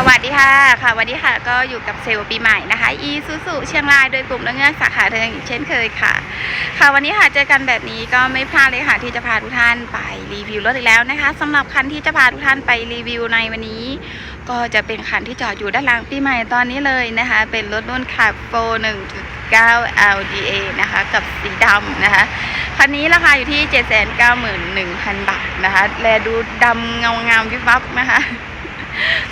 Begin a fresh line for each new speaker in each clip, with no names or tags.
สวัสดีค่ะค่ะ วันนี้ค่ะก็อยู่กับเซลล์ปีใหม่นะคะอีซูซูเชียงรายโดยกลุ่มนักเงือกสาขาเทิงอีกเช่นเคยค่ะ ค่ะวันนี้ค่ะเจอกันแบบนี้ก็ไม่พลาดเลยค่ะ ที่จะพาทุกท่านไปรีวิวรถอีกแล้วนะคะสำหรับคันที่จะพาทุกท่านไปรีวิวในวันนี้ ก็จะเป็นคันที่จอดอยู่ด้านหลังปีใหม่ตอนนี้เลยนะคะ เป็นรถรุ่นขับโฟ1.9 LDA นะคะกับสีดำนะคะคันนี้ราคาอยู่ที่ 791,000 บาทนะคะ แลดูดำเงางามวิบวับนะคะ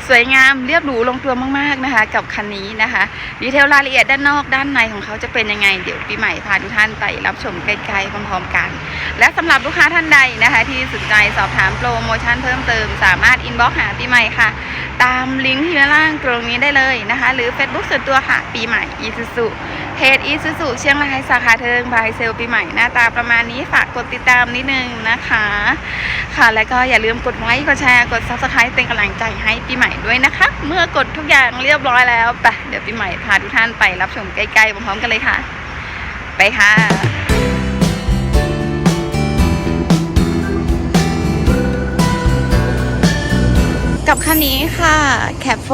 สวยงามเรียบหรูลงตัวมากๆนะคะ กับคันนี้นะคะ ดีเทลรายละเอียดด้านนอกด้านในของเขาจะเป็นยังไง เดี๋ยวปีใหม่พาทุกท่านไปรับชมใกล้ๆพร้อมๆกัน และสำหรับลูกค้าท่านใดนะคะ ที่สนใจสอบถามโปรโมชั่นเพิ่มเติม สามารถอินบ็อกหาปีใหม่ค่ะ ตามลิงก์ที่ด้านล่างตรงนี้ได้เลยนะคะ หรือ Facebook ส่วนตัวค่ะปีใหม่อีซูซู เพจอีซูซูเชียงรายสาขาเทิงบายเซลปีใหม่หน้าตาประมาณนี้ฝากกดติดตามนิดนึงนะคะ ค่ะแล้วก็อย่าลืมกดไลค์กดแชร์กด subscribe เป็นกำลังใจให้ปีใหม่ด้วยนะคะ เมื่อกดทุกอย่างเรียบร้อยแล้วไปเดี๋ยวปีใหม่พาทุกท่านไปรับชมใกล้ๆพร้อมๆกันเลยค่ะ ไปค่ะกับคันนี้ค่ะ c a p 4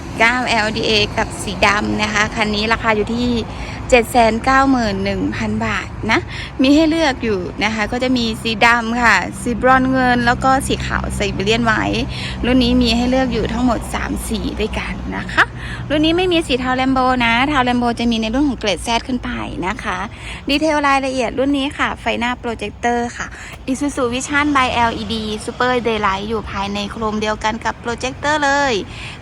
1.9 LDA กับ สีดำนะคะ คันนี้ราคาอยู่ที่ 791,000 บาทนะ มีให้เลือกอยู่นะคะ ก็จะมีสีดำค่ะ สีบรอนเงิน แล้วก็สีขาวไซบีเรียนไว้ รุ่นนี้มีให้เลือกอยู่ทั้งหมด 3 สีด้วยกันนะคะ รุ่นนี้ไม่มีสีเทาแลมโบนะ เทาแลมโบจะมีในรุ่นของเกรดแซดขึ้นไปนะคะ ดีเทลรายละเอียดรุ่นนี้ค่ะ ไฟหน้าโปรเจคเตอร์ค่ะ Isuzu Vision by LED Super Daylight อยู่ภายในโครมเดียวกันกับโปรเจคเตอร์เลย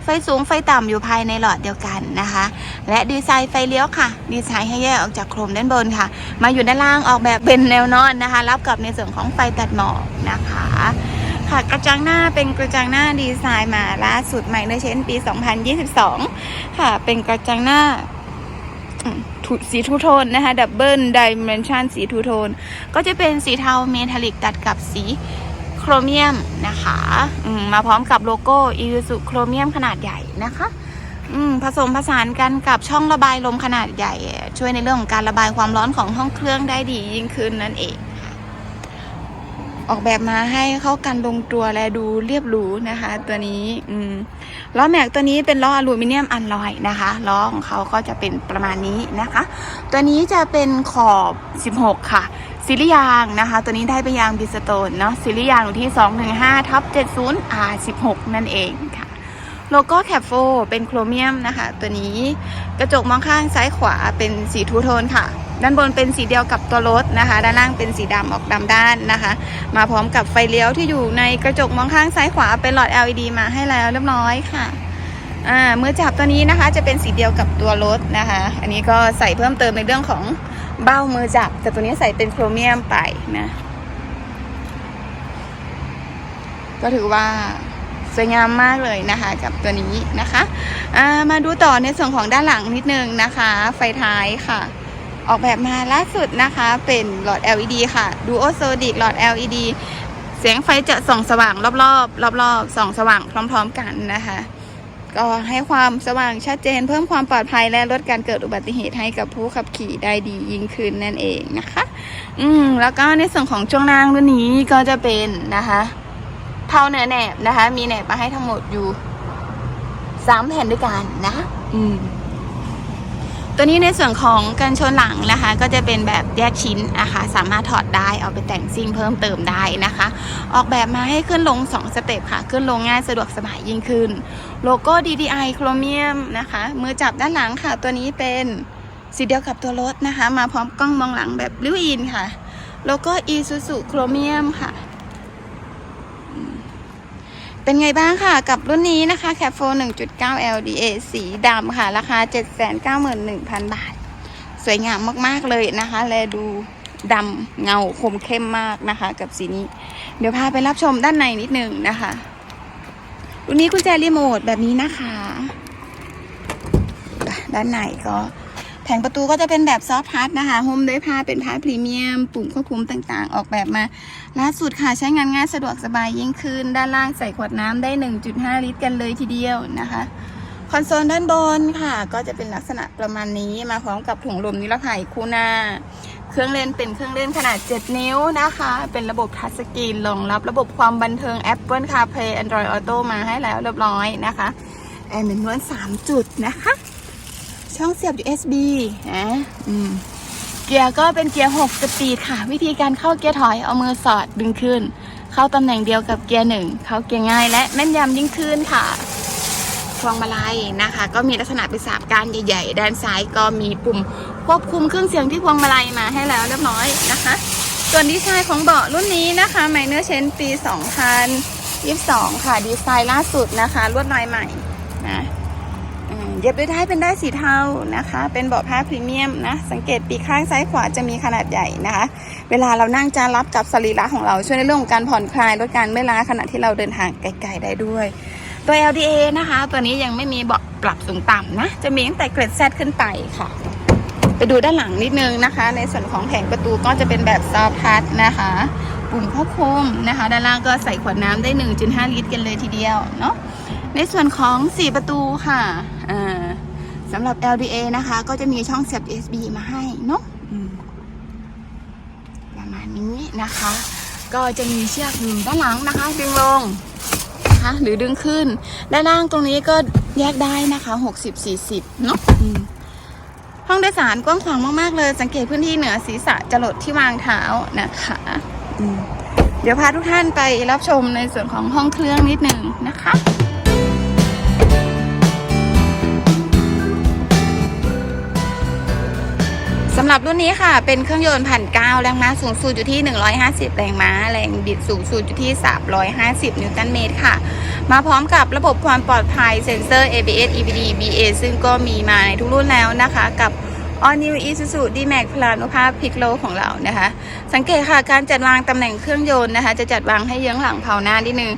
ไฟสูงไฟต่ำอยู่ภายในหลอดเดียวกันนะคะ และดีไซน์ไฟเลี้ยวค่ะ ดีไซน์ให้แยกออกจากโครมด้านบนค่ะ มาอยู่ด้านล่างออกแบบเป็นแนวนอนนะคะ รับกับในส่วนของไฟตัดหมอกนะคะ ค่ะกระจังหน้าเป็นกระจังหน้าดีไซน์มาล่าสุดใหม่ในเช่นปี 2022 ค่ะ เป็นกระจังหน้าสีทูโทนนะคะดับเบิลดิเมนชันสีทูโทน ก็จะเป็นสีเทาเมทัลลิกตัดกับสีโครเมียมนะคะมมาพร้อมกับโลโก้อีซูโครเมียมขนาดใหญ่นะคะผสมผสานกันกับช่องระบายลมขนาดใหญ่ ช่วยในเรื่องของการระบายความร้อนของห้องเครื่องได้ดียิ่งขึ้นนั่นเอง ออกแบบมาให้เข้ากันลงตัวและดูเรียบหรูนะคะ ตัวนี้อืมล้อแม็กตัวนี้เป็นล้ออลูมิเนียมอัลลอยนะคะล้อของเขาก็จะเป็นประมาณนี้นะคะ ตัวนี้จะเป็นขอบ 16 ค่ะซิลิยางนะคะ ตัวนี้ได้เป็นยางบิสโตนเนาะซิลิยางอยู่ที่ 215ทับ70 R16 นั่นเองค่ะโลโก้แคปโฟเป็นโครเมียมนะคะ ตัวนี้กระจกมองข้างซ้ายขวาเป็นสีทูโทนค่ะ ด้านบนเป็นสีเดียวกับตัวรถนะคะ ด้านล่างเป็นสีดำออกดำด้านนะคะ มาพร้อมกับไฟเลี้ยวที่อยู่ในกระจกมองข้างซ้ายขวาเป็นหลอด LED มาให้แล้วเรียบร้อยค่ะอ่ามือจับตัวนี้นะคะจะเป็นสีเดียวกับตัวรถนะคะ อันนี้ก็ใส่เพิ่มเติมในเรื่องของเบ้ามือจับ แต่ตัวนี้ใส่เป็นโครเมียมไปนะ ก็ถือว่าสวยงามมากเลยนะคะกับตัวนี้นะคะอ่ามาดูต่อในส่วนของด้านหลังนิดนึงนะคะ ไฟท้ายค่ะ ออกแบบมาล่าสุดนะคะเป็นหลอด LED ค่ะ Duo Sodic หลอด LED เสียงไฟจะส่องสว่างรอบๆรอบๆส่องสว่างพร้อม ๆ กันนะคะ ก็ให้ความสว่างชัดเจน เพิ่มความปลอดภัยและลดการเกิดอุบัติเหตุให้กับผู้ขับขี่ได้ดียิ่งขึ้นนั่นเองนะคะ อืมแล้วก็ในส่วนของช่วงล่างรุ่นนี้ก็จะเป็นนะคะเท่าเนื้อแหนบนะคะ มีแหนบมาให้ทั้งหมดอยู่สามแผ่นด้วยกันนะ อืม ตัวนี้ในส่วนของกันชนหลังนะคะ ก็จะเป็นแบบแยกชิ้นนะคะสามารถถอดได้เอาไปแต่งซิ่งเพิ่มเติมได้นะคะ ออกแบบมาให้ขึ้นลง 2 สเต็ปค่ะ ขึ้นลงง่ายสะดวกสบายยิ่งขึ้น โลโก้ DDI โครเมียมนะคะ มือจับด้านหลังค่ะ ตัวนี้เป็นสีเดียวกับตัวรถนะคะ มาพร้อมกล้องมองหลังแบบลิวอินค่ะ โลโก้ Isuzu โครเมียมค่ะ เป็นไงบ้างค่ะกับรุ่นนี้นะคะ c a p 4 1.9 LDA สีดำค่ะ ราคา 791,000 บาท สวยงามมาก ๆ เลยนะคะ และดูดำเงาคมเข้มมากนะคะ กับสีนี้ เดี๋ยวพาไปรับชมด้านในนิดนึงนะคะ รุ่นนี้กุญแจรีโมทแบบนี้นะคะ ด้านในก็ แผงประตูก็จะเป็นแบบซอฟต์ทัชนะคะหุ้มด้วยผ้าเป็นผ้าพรีเมียม ปุ่มควบคุมต่างๆ ออกแบบมาล่าสุดค่ะใช้งานง่ายสะดวกสบายยิ่งขึ้น ด้านล่างใส่ขวดน้ำได้ 1.5 ลิตรกันเลยทีเดียวนะคะ คอนโซลด้านบนค่ะ ก็จะเป็นลักษณะประมาณนี้มาพร้อมกับถุงลมนิรภัยคู่หน้า เครื่องเล่นเป็นเครื่องเล่นขนาด 7 นิ้วนะคะ เป็นระบบทัชสกรีนรองรับระบบความบันเทิง Apple CarPlay Android Auto มาให้แล้วเรียบร้อยนะคะแอร์หนึ่งล้วนสามจุดนะคะ ช่องเสียบ USB นะอืมเกียร์ก็เป็นเกียร์6สปีดค่ะ วิธีการเข้าเกียร์ถอยเอามือสอดดึงขึ้น เข้าตำแหน่งเดียวกับเกียร์หนึ่งเข้าเกียร์ง่ายและแม่นยำยิ่งขึ้นค่ะพวงมาลัยนะคะ ก็มีลักษณะเป็นสามก้านใหญ่ๆ ด้านซ้ายก็มีปุ่มควบคุมเครื่องเสียงที่พวงมาลัยมาให้แล้วเรียบร้อยนะคะ ส่วนดีไซน์ของเบาะรุ่นนี้นะคะไมเนอร์เชนปี 2022 ค่ะ ดีไซน์ล่าสุดนะคะลวดลายใหม่นะ เย็บด้วยได้เป็นได้สีเทานะคะ เป็นเบาะผ้าพรีเมียมนะ สังเกตปีกข้างซ้ายขวาจะมีขนาดใหญ่นะคะ เวลาเรานั่งจะรับกับสรีระของเราช่วยในเรื่องของการผ่อนคลายลดการเมื่อยล้าขณะที่เราเดินทางไกลๆได้ด้วย ตัว LDA นะคะ ตัวนี้ยังไม่มีเบาะปรับสูงต่ำนะ จะมีตั้งแต่เกรด Z ขึ้นไปค่ะ ไปดูด้านหลังนิดนึงนะคะ ในส่วนของแผงประตูก็จะเป็นแบบซอฟทัชนะคะปุ่มควบคุมนะคะ ด้านล่างก็ใส่ขวดน้ำได้ 1.5 ลิตรกันเลยทีเดียวเนาะ ในส่วนของ 4 ประตูค่ะอ่าสำหรับ LDA นะคะ ก็จะมีช่องเสียบ USB มาให้เนาะอืมประมาณนี้นะคะ ก็จะมีเชือกอยู่ด้านหลังนะคะ ดึงลงนะคะ หรือดึงขึ้น ด้านล่างตรงนี้ก็แยกได้นะคะ 60-40 เนาะอืมห้องโดยสารกว้างขวางมากๆเลย สังเกตพื้นที่เหนือศีรษะจรดที่วางเท้านะคะอืมเดี๋ยวพาทุกท่านไปรับชมในส่วนของห้องเครื่องนิดหนึ่งนะคะำหรับรุ่นนี้ค่ะ เป็นเครื่องยนต์พันเก้าแรงม้าสูงสุดอยู่ที่ 150 แรงม้า แรงบิดสูงสุดอยู่ที่ 350 นิวตันเมตรค่ะ มาพร้อมกับระบบความปลอดภัยเซ็นเซอร์ ABS EBD BA ซึ่งก็มีมาในทุกรุ่นแล้วนะคะ กับ All New Isuzu D-Max พลานุภาพพิกโลของเรานะคะ สังเกตค่ะการจัดวางตำแหน่งเครื่องยนต์นะคะ จะจัดวางให้เยื้องหลังเผาหน้านิดนึง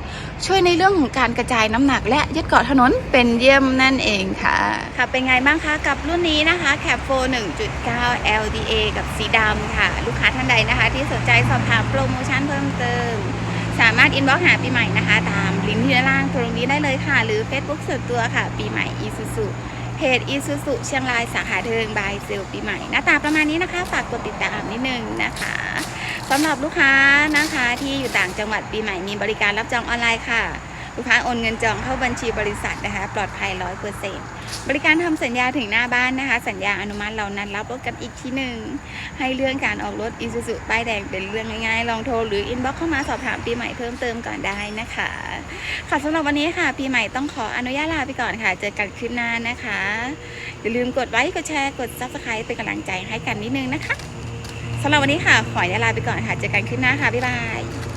ช่วยในเรื่องของการกระจายน้ำหนักและยึดเกาะถนนเป็นเยี่ยมนั่นเองค่ะ ค่ะเป็นไงบ้างคะกับรุ่นนี้นะคะ Cap 4 1.9 LDA กับสีดำค่ะ ลูกค้าท่านใดนะคะ ที่สนใจสอบถามโปรโมชั่นเพิ่มเติม สามารถอินบ็อกหาปีใหม่นะคะ ตามลิงก์ที่ด้านล่างตรงนี้ได้เลยค่ะ หรือ Facebook ส่วนตัวค่ะ ปีใหม่ Isuzu เพจอีซูซูเชียงรายสาขาเทิงบายเซลปีใหม่ หน้าตาประมาณนี้นะคะ ฝากกดติดตามนิดนึงนะคะสำหรับลูกค้านะคะที่อยู่ต่างจังหวัดปีใหม่มีบริการรับจองออนไลน์ค่ะ ลูกค้าโอนเงินจองเข้าบัญชีบริษัทนะคะ ปลอดภัย100%บริการทำสัญญาถึงหน้าบ้านนะคะ สัญญาอนุมัติเรานั้นรับรถกันอีกทีหนึ่งให้เรื่องการออกรถ Isuzu ป้ายแดงเป็นเรื่องง่ายๆ ลองโทรหรืออินบ็อกเข้ามาสอบถามปีใหม่เพิ่มเติมก่อนได้นะคะค่ะสำหรับวันนี้ค่ะ ปีใหม่ต้องขออนุญาตลาไปก่อนค่ะ เจอกันคลิปหน้านะคะ อย่าลืมกดไลค์กดแชร์กด Subscribe เป็นกำลังใจให้กันนิดนึงนะคะสำหรับวันนี้ค่ะ ขออนุญาตลาไปก่อนค่ะ เจอกันคลิปหน้าค่ะบ๊ายบาย